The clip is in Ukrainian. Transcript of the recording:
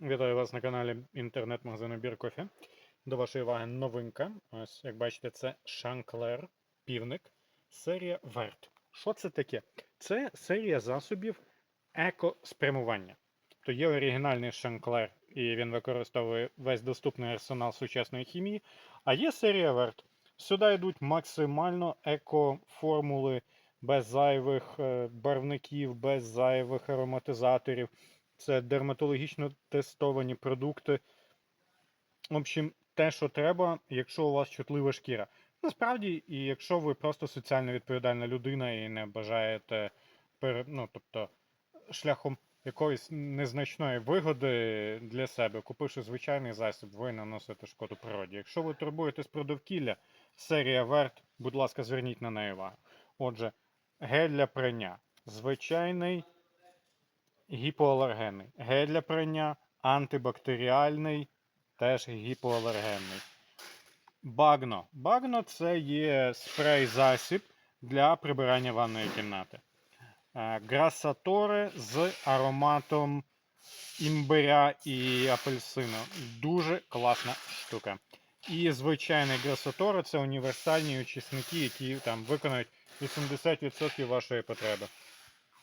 Вітаю вас на каналі інтернет-магазину Біркофі. До вашої уваги новинка. Ось, як бачите, це Шанклер півник, серія Верт. Що це таке? Це серія засобів екоспрямування. Тобто є оригінальний Шанклер, і він використовує весь доступний арсенал сучасної хімії. А є серія Верт. Сюди йдуть максимально еко-формули без зайвих е, барвників, без зайвих ароматизаторів. Це дерматологічно тестовані продукти. В общем, те, що треба, якщо у вас чутлива шкіра. Насправді, і якщо ви просто соціально відповідальна людина і не бажаєте ну, тобто, шляхом якоїсь незначної вигоди для себе, купивши звичайний засіб, ви наносите шкоду природі. Якщо ви турбуєтесь про довкілля, серія Верт, будь ласка, зверніть на неї увагу. Отже, гель для прання. Звичайний гіпоалергенний. Гель для прання, антибактеріальний, теж гіпоалергенний. Багно. Багно це є спрей-засіб для прибирання ванної кімнати. Е, Грасаторе з ароматом імбиря і апельсину. Дуже класна штука. І звичайний грасаторе це універсальні очисники, які там виконають 80% вашої потреби.